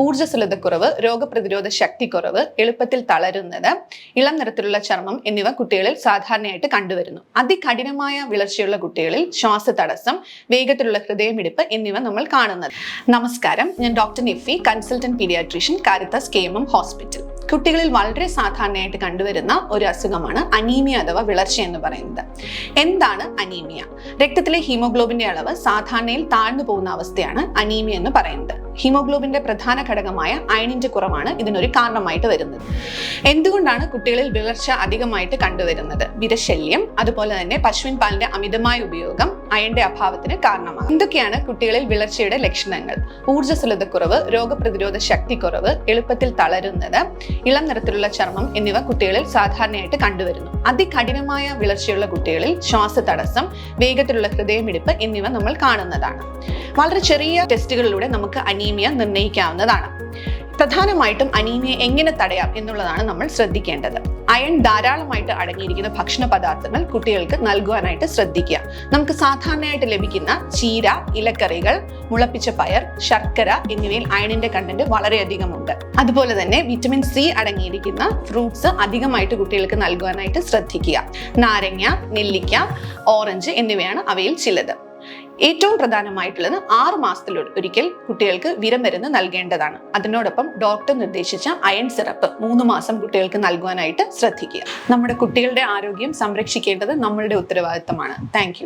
ഊർജസ്വലതക്കുറവ് രോഗപ്രതിരോധ ശക്തിക്കുറവ് എളുപ്പത്തിൽ തളരുന്നത് ഇളം നിറത്തിലുള്ള ചർമ്മം എന്നിവ കുട്ടികളിൽ സാധാരണയായിട്ട് കണ്ടുവരുന്നു. അതികഠിനമായ വിളർച്ചയുള്ള കുട്ടികളിൽ ശ്വാസ തടസ്സം വേഗത്തിലുള്ള ഹൃദയമിടിപ്പ് എന്നിവ നമ്മൾ കാണുന്നത്. നമസ്കാരം. ഞാൻ doctor Nifi consultant paediatrician Caritas K M M hospital. കുട്ടികളിൽ വളരെ സാധാരണയായിട്ട് കണ്ടുവരുന്ന ഒരു അസുഖമാണ് അനീമിയ അഥവാ വിളർച്ച എന്ന് പറയുന്നത്. എന്താണ് അനീമിയ? രക്തത്തിലെ ഹീമോഗ്ലോബിന്റെ അളവ് സാധാരണയിൽ താഴ്ന്നു പോകുന്ന അവസ്ഥയാണ് അനീമിയ എന്ന് പറയുന്നത്. ഹീമോഗ്ലോബിന്റെ പ്രധാന ഘടകമായ അയണിന്റെ കുറവാണ് ഇതിനൊരു കാരണമായിട്ട് വരുന്നത്. എന്തുകൊണ്ടാണ് കുട്ടികളിൽ വിളർച്ച അധികമായിട്ട് കണ്ടുവരുന്നത്? വിരശല്യം അതുപോലെ തന്നെ പശുവിൻ പാലിന്റെ അമിതമായ ഉപയോഗം അയണിന്റെ അഭാവത്തിന് കാരണമാകും. എന്തൊക്കെയാണ് കുട്ടികളിൽ വിളർച്ചയുടെ ലക്ഷണങ്ങൾ? ഊർജസ്വലതക്കുറവ് രോഗപ്രതിരോധ ശക്തിക്കുറവ് എളുപ്പത്തിൽ തളരുന്നത് ഇളം നിറത്തിലുള്ള ചർമ്മം എന്നിവ കുട്ടികളിൽ സാധാരണയായിട്ട് കണ്ടുവരുന്നു. അതികഠിനമായ വിളർച്ചയുള്ള കുട്ടികളിൽ ശ്വാസതടസ്സം വേഗത്തിലുള്ള ഹൃദയമിടിപ്പ് എന്നിവ നമ്മൾ കാണുന്നതാണ്. വളരെ ചെറിയ ടെസ്റ്റുകളിലൂടെ നമുക്ക് അനീമിയ നിർണയിക്കാവുന്നതാണ്. പ്രധാനമായിട്ടും അനീമിയ എങ്ങനെ തടയാം എന്നുള്ളതാണ് നമ്മൾ ശ്രദ്ധിക്കേണ്ടത്. അയൺ ധാരാളമായിട്ട് അടങ്ങിയിരിക്കുന്ന ഭക്ഷണ പദാർത്ഥങ്ങൾ കുട്ടികൾക്ക് നൽകുവാനായിട്ട് ശ്രദ്ധിക്കുക. നമുക്ക് സാധാരണയായിട്ട് ലഭിക്കുന്ന ചീര ഇലക്കറികൾ മുളപ്പിച്ച പയർ ശർക്കര എന്നിവയിൽ അയണിന്റെ കണ്ടന്റ് വളരെയധികം ഉണ്ട് അതുപോലെ തന്നെ വിറ്റമിൻ സി അടങ്ങിയിരിക്കുന്ന ഫ്രൂട്ട്സ് അധികമായിട്ട് കുട്ടികൾക്ക് നൽകുവാനായിട്ട് ശ്രദ്ധിക്കുക. നാരങ്ങ നെല്ലിക്ക ഓറഞ്ച് എന്നിവയാണ് അവയിൽ ചിലത്. ഏറ്റവും പ്രധാനമായിട്ടുള്ളത് ആറ് മാസത്തിൽ ഒരിക്കൽ കുട്ടികൾക്ക് വിരമരുന്ന് നൽകേണ്ടതാണ്. അതിനോടൊപ്പം ഡോക്ടർ നിർദ്ദേശിച്ച അയൺ സിറപ്പ് മൂന്ന് മാസം കുട്ടികൾക്ക് നൽകുവാനായിട്ട് ശ്രദ്ധിക്കുക. നമ്മുടെ കുട്ടികളുടെ ആരോഗ്യം സംരക്ഷിക്കേണ്ടത് നമ്മളുടെ ഉത്തരവാദിത്തമാണ്. താങ്ക്